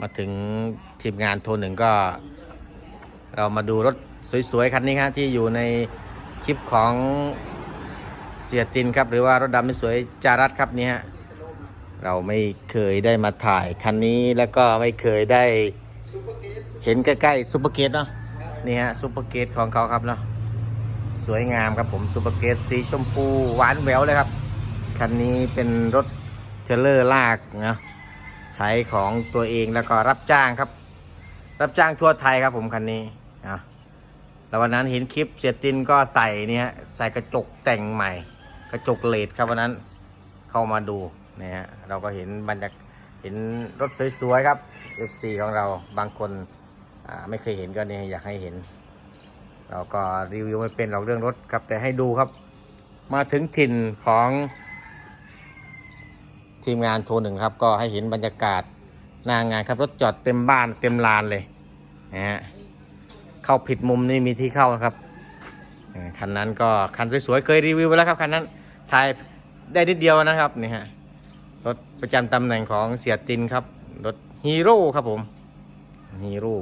มาถึงทีมงานโทรหนึ่งก็ เรามาดูรถสวยๆ คันนี้ครับที่อยู่ในคลิปของเสียตินครับ หรือว่ารถดำไม่สวยจารัตครับนี่ฮะเราไม่เคยได้มาถ่ายคันนี้แล้วก็ไม่เคยได้เห็นใกล้ๆซูเปอร์เกตเนาะนี่ฮะซูเปอร์เกตของเขาครับเนาะสวยงามครับผมซูเปอร์เกตสีชมพูหวานแหววเลยครับ คันนี้เป็นรถเทรลเลอร์ลากนะ ช้ของตัวเองแล้วก็รับจ้างครับ รับจ้างทั่วไทยครับผมคันนี้นะแล้ววันนั้นเห็นคลิปเสียตินก็ใส่เนี่ยใส่กระจกแต่งใหม่ กระจกเลดครับวันนั้นเข้ามาดูเนี่ยเราก็เห็นบรรยากเห็นรถสวยๆครับ FC ของเราบางคนไม่เคยเห็นก็เนี่ยอยากให้เห็น เราก็รีวิวไม่เป็นเราเรื่องรถครับแต่ให้ดูครับ มาถึงถิ่นของ ทีมงานโทรหนึ่งครับ ก็ให้เห็นบรรยากาศหน้างานครับรถจอดเต็มบ้านเต็มลานเลยนะฮะเข้าผิดมุมนี่มีที่เข้านะครับคันนั้นก็คันสวยๆเคยรีวิวไปแล้วครับคันนั้นถ่ายได้นิดเดียวนะครับนี่ฮะรถประจำตำแหน่งของเสียตินครับรถฮีโร่ครับผมฮีโร่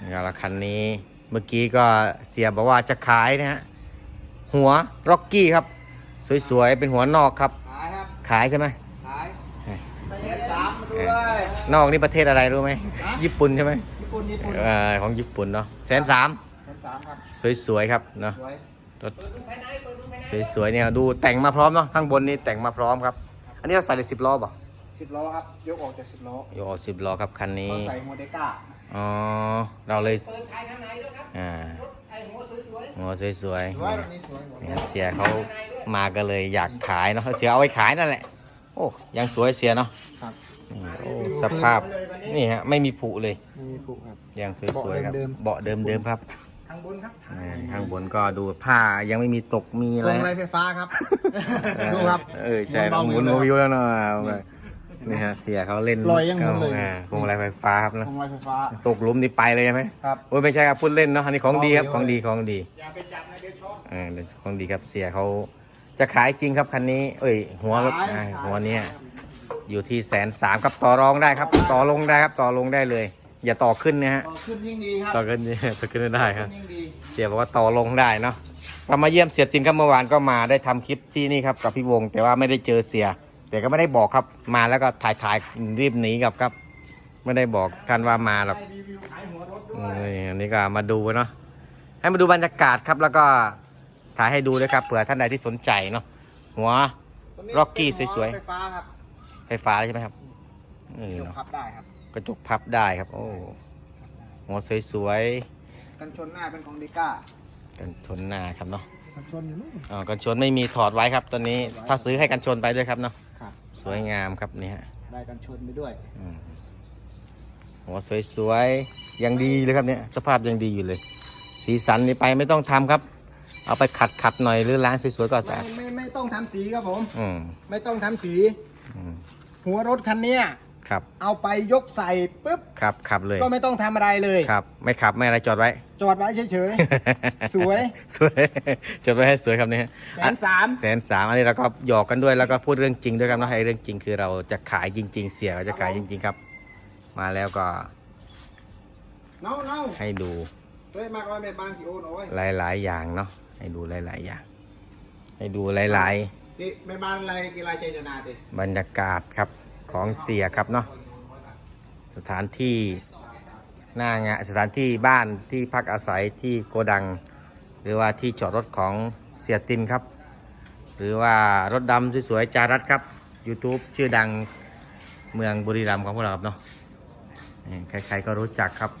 นี่ละคันนี้เมื่อกี้ก็เสียบอกว่าจะขายนะฮะหัวร็อกกี้ครับ สวยๆ เป็นหัวนอกครับ ขายครับขายใช่ไหมขายเออเจ็ดสามมาด้วยนอกนี่ประเทศอะไรรู้ไหมฮะญี่ปุ่นใช่ไหมญี่ปุ่นญี่ปุ่นเออของญี่ปุ่นเนาะแสนสามเจ็ดสามครับสวยๆครับเนาะสวยรถสวยๆเนี่ยดูแต่งมาพร้อมเนาะข้างบนนี่แต่งมาพร้อมครับ อันนี้เราใส่เลยสิบล้อป่ะสิบล้อครับยกออกจากสิบล้อโยสิบล้อครับคันนี้ก็ใส่โมเดก้าอ๋อเราเลยเปิดท้ายข้างในด้วยครับอ่ารถไอ้หัวสวยหัวสวยๆสวยรถนี้สวยหมดๆเนี่ยเสียเขา มาก็เลยอยากขายเนาะเสียเอาไว้ขายนั่นแหละ โอ้ยังสวยเสียเนาะครับนี่โอ้สภาพนี่ฮะไม่มีผุเลยไม่มีผูกครับ ยังสวยๆครับเบาะเดิมๆเบาะเดิมๆครับข้างบนครับอ่าข้างบนก็ดูผ้ายังไม่มีตกมีพอะวไรงไรไฟฟ้าครับ ดูครับ เออใช่เบาหมุนเลยวิวแล้วเนาะนี่ฮะเสียเขาเล่นลอยยังหมุนเลย อ่าพวงอะไรไฟฟ้าครับพเนอะวงไรไฟฟ้าตกหลุมนี่ไปเลยใช่ไหมครับ โอ้ยไม่ใช่ครับพูดเล่นเนาะอันนี้ของดีครับของดีของดีอย่าไปจับนะเดี๋ยวช็อตเออของดีครับเสียเขา จะขายจริงครับคันนี้ เอ้ย หัวรถขายอ่าขายหัวเนี้ยอยู่ที่แสนสามครับต่อรองได้ครับ ต่อลงได้ครับ ต่อลงได้เลย อย่าต่อขึ้นนะฮะ ต่อขึ้นยิ่งดีครับต่อขึ้นต่อขึ้นไม่ได้ครับ ยิ่งดีเสียบอกว่าต่อลงได้เนาะเรามาเยี่ยมเสียตินครับเมื่อวานก็มาได้ทำคลิปที่นี่ครับกับพี่วง แต่ว่าไม่ได้เจอเสีย แต่ก็ไม่ได้บอกครับมาแล้วก็ถ่ายถ่ายรีบหนีกลับครับ ไม่ได้บอกท่านว่ามาหรอก ได้รีวิวขายหัวรถด้อืวมยนี่อันนี้ก็มาดูเนาะให้มาดูบรรยากาศครับแล้วก็ ถ่ายให้ดูด้วยครับเผื่อท่านใดที่สนใจเนาะหัวตัวนี้ Rocky เป็นหัสวยๆ ไฟฟ้าครับไฟฟ้าใช่ไหมครับอืมยกเนาะพับได้ครับกระจกพับได้ครับ โอ้หัวสวยกันชนหน้าเป็นของเดก้าๆกันชนหน้าครับเนาะกันชนอยู่นู่น อ๋อกันชนไม่มีถอดไว้ครับตอนนี้ถ้าซื้อให้กันชนไปด้วยครับเนาะครับ สวยงามครับนี่ฮะได้กันชนไปด้วย อืมหัวสวยๆยังดีเลยครับเนี่ย สภาพยังดีอยู่เลย สีสันนี่ไปไม่ต้องทำครับ เอาไปขัดขัดๆหน่อยหรือล้างสวยๆก็ไม่สะอาดไม่ไม่ต้องทำสีครับผม อืมไม่ต้องทำสี อืมหัวรถคันเนี้ยครับเอาไปยกใส่ปุ๊บครับขับเลยก็ไม่ต้องทำอะไรเลยครับ ไม่ขับไม่อะไรจอดไว้ จอดไว้เฉยสวย สวยจอดไว้ให้สวยครับเนี่ยๆแสนสามแสนสามอันนี้เราก็หยอกกันด้วยแล้วก็พูดเรื่องจริงด้วยครับนะให้เรื่องจริงคือเราจะขายจริง ๆ เสียเราจะขายจริง ๆ ครับ มาแล้วก็ เนาเนาให้ดูเฮ้ยมากร้อยเมตรบางกี่โอนโอ้ยหลายๆอย่างเนาะให้ดูหลายๆอย่าง ให้ดูหลายนี่เมตรบางอะไรกี่ลายเจตนาติๆบรรยากาศครับของเสียครับเนาะสถานที่หน้างานสถานที่บ้านที่พักอาศัยที่โกดัง หรือว่าที่จอดรถของเสียตินครับ หรือว่ารถดำสวยๆจารัตครับ YouTube ชื่อดังเมืองบุรีรัมย์ของพวกเราครับเนาะนี่ใครๆก็รู้จักครับ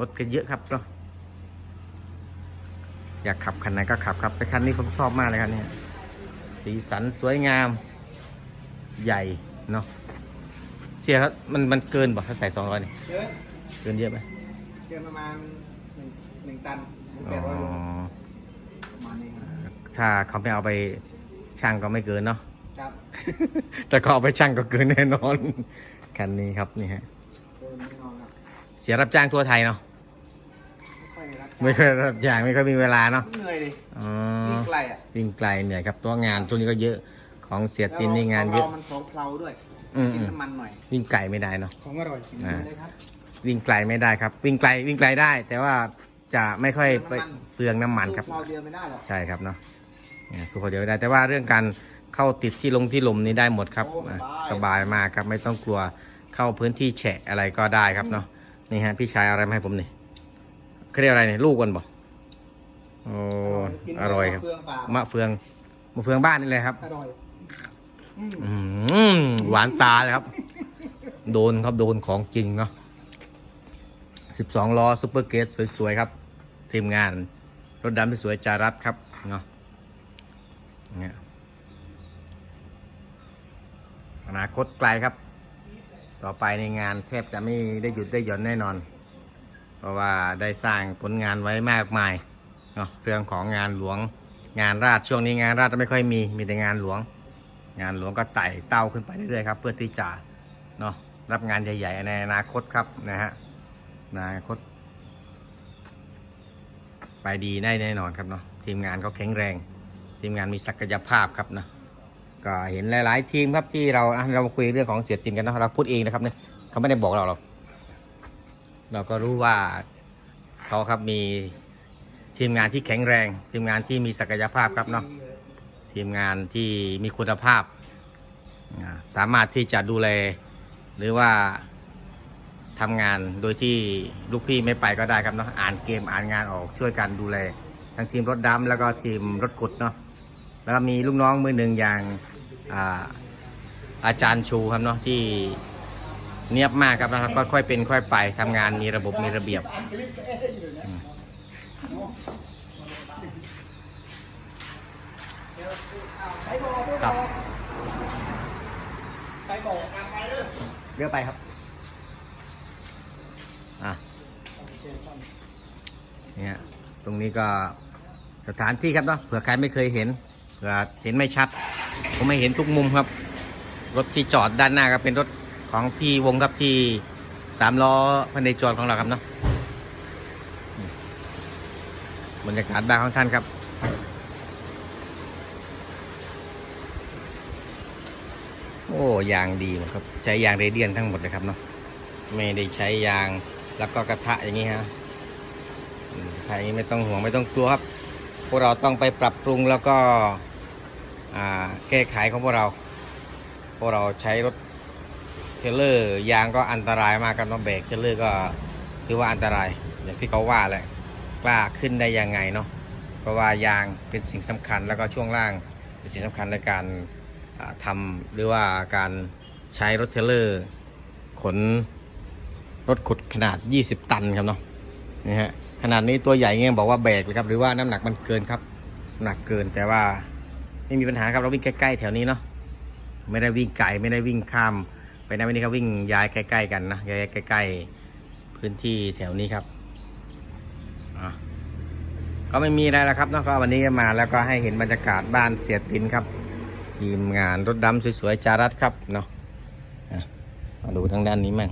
รถกันเยอะครับเนาะอยากขับคันไหนก็ขับครับแต่คันนี้ผมชอบมากเลยครับเนี่ยสีสันสวยงามใหญ่เนาะเสียครับมันมันเกินบ่ถ้าใส่สองร้อยเนี่ยเกินเกินเยอะไหมเกินประมาณหนึ่งหนึ่งตันอ๋แปดร้อยโลอประมาณนี้ครับถ้าเขาไม่เอาไปช่างก็ไม่เกินเนาะครับ แต่ก็เอาไปช่างก็เกินแน่นอนคันนี้ครับนี่ฮะเกินแน่นอนครับเสียรับจ้างทั่วไทยเนาะ ไม่ค่อยได้รับไม่ค่อยรับจ้างไม่ค่อยมีเวลาเนาะเหนื่อยดิอ๋อวิ่งไกลอะวิ่งไกลเหนื่อยครับตัวงานทุกนี้ก็เยอะของเสียตินนี่งานเยอะขรมันสองเพลาด้วยอืมกินน้ำมันหน่อยวิ่งไกลไม่ได้เนาะของอร่อยกินอ่าเลยครับวิ่งไกลไม่ได้ครับ วิ่งไกลวิ่งไกลได้ แต่ว่าจะไม่ค่อยไปเปลืองน้ำมันครับสู้พอเดียวไม่ได้หรอกใช่ครับเนาะเนี่ยสู้คนเดียวไม่ได้ แต่ว่าเรื่องการเข้าติดที่ลงที่ลมนี้ได้หมดครับอะสบายมากครับไม่ต้องกลัวเข้าพื้นที่แฉะอะไรก็ได้ครับเนาะนี่ฮะพี่ชายเอาอะไรมาให้ผมนี่ เขาเรียกอะไรเนี่ยลูกกันบอกโอ้กินอร่อยครับเฟืองเปล่ามะเฟืองมะเฟืองบ้านนี่เลยครับอร่อยอืมอืมหวานตาเลยครับ โดนครับโดนของจริงเนาะสิบสองล้อซูเปอร์เกตสวยๆครับ ทีมงาน รถดำที่สวยจารัสครับเนาะเนี่ยอนาคตไกลครับ ต่อไปในงานแทบจะไม่ได้หยุดได้หย่อนแน่นอน เพราะว่าได้สร้างผลงานไว้มากมายเนาะเรื่องของงานหลวงงานราชช่วงนี้งานราชไม่ค่อยมีมีแต่งานหลวง งานหลวงก็ไต่เต้าขึ้นไปเรื่อยๆครับเพื่อที่จะเนาะรับงานใหญ่ๆในอนาคตครับนะฮะอนาคต ไปดีได้แน่นอนครับเนาะทีมงานก็แข็งแรง ทีมงานมีศักยภาพครับนะก็เห็นหลาย ๆ ทีมครับที่เราเรามาคุยเรื่องของเสียตินกันนะเราพูดเองนะครับเนี่ยเขาไม่ได้บอกเราหรอก เราก็รู้ว่าเขาครับมีทีมงานที่แข็งแรง ทีมงานที่มีศักยภาพครับเนาะทีมงานที่มีคุณภาพ สามารถที่จะดูแล หรือว่าทำงานโดยที่ลูกพี่ไม่ไปก็ได้ครับเนาะอ่านเกมอ่านงานออกช่วยกันดูแล ทั้งทีมรถดำแล้วก็ทีมรถขุดเนาะแล้วก็มีลูกน้องมือหนึ่งอย่างอาอาจารย์ชูครับเนาะที่ เนียบมากครับนะครับก็ค่อยเป็นค่อยไปทำงานมีระบบมีระเบียบ ครับ ไปบอกกันไปเลยเยอะไปครับ อะเนี่ยตรงนี้ก็สถานที่ครับเนาะเผื่อใครไม่เคยเห็นเผื่อเห็นไม่ชัด ผมไม่เห็นทุกมุมครับ รถที่จอดด้านหน้าก็เป็นรถ ของพี่วงครับที่สามล้อพันในจรของเราครับเนาะบรรยากาศบ้านของท่านครับโอ้ยางดีหมดครับ ใช้ยางเรเดียนทั้งหมดเลยครับเนาะไม่ได้ใช้ยางแล้วก็กระทะอย่างนี้ฮะอืมใครไม่ต้องห่วงไม่ต้องกลัวครับ พวกเราต้องไปปรับปรุงแล้วก็แก้ไขของพวกเรา พวกเราใช้รถ เทเลอร์ยางก็อันตรายมากครับน้องเบรกเทเลอร์ก็ถือว่าอันตรายอย่างที่เขาว่าแหละกล้าขึ้นได้ยังไงเนาะเพราะว่ายางเป็นสิ่งสำคัญแล้วก็ช่วงล่างเป็นสิ่งสำคัญในการอ่าทำหรือว่าการใช้รถเทเลอร์ขนรถขุดขนาด 20 ตันครับเนาะนี่ฮะขนาดนี้ตัวใหญ่เงี้ยบอกว่าแบกเลยครับหรือว่าน้ำหนักมันเกินครับหนักเกินแต่ว่าไม่มีปัญหาครับเราวิ่งใกล้ๆแถวนี้เนาะไม่ได้วิ่งไกลไม่ได้วิ่งข้าม ไปนะไม่ได้ครับวิ่งย้ายใกล้ๆกันนะย้ายใกล้ๆพื้นที่แถวนี้ครับอะก็ไม่มีอะไรแล้วครับนะก็วันนี้มาแล้วก็ให้เห็นบรรยากาศบ้านเสียตินครับ ทีมงานรถดำสวยๆจารัสครับเนาะอะมาดูทางด้านนี้มั่ง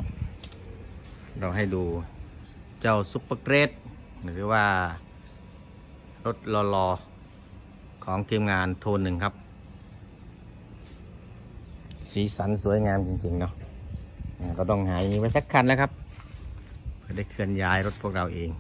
เราให้ดูเจ้าซุปเปอร์เกรดหรือว่ารถรอรอของทีมงานโทนหนึ่งครับ สีสันสวยงามจริงๆเนาะอ่าก็ต้องหาอย่างนี้ไว้สักคันแล้วครับเพื่อได้เคลื่อนย้ายรถพวกเราเอง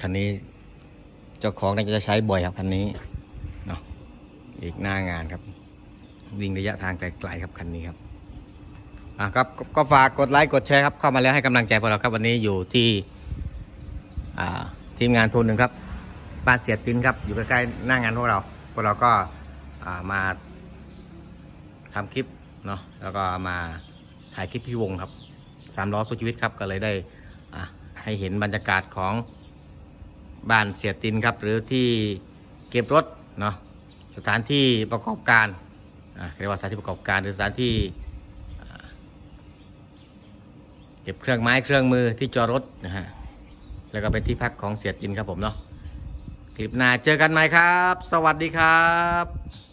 คันนี้เจ้าของน่าจะใช้บ่อยครับคันนี้เนาะอีกหน้างานครับ วิ่งระยะทางไกลๆครับคันนี้ครับอะครับก็ก็ฝากกดไลค์กดแชร์ครับเข้ามาแล้วให้กำลังใจพวกเราครับวันนี้อยู่ที่อ่าทีมงานโทนหนึ่งครับบ้านเสียตินครับอยู่ใกล้ๆหน้างานพวกเรา พวกเราก็อ่ามาทำคลิปเนาะแล้วก็มาถ่ายคลิปพี่วงครับสามล้อสู้ชีวิตครับก็เลยได้อ่าให้เห็นบรรยากาศของ บ้านเสียตินครับ หรือที่เก็บรถเนาะสถานที่ประกอบการเรียกว่าสถานที่ประกอบการหรือสถานที่เก็บเครื่องไม้เครื่องมือที่จอดรถนะฮะแล้วก็เป็นที่พักของเสียตินครับผมเนาะคคลิปหน้าเจอกันใหม่ครับ สวัสดีครับ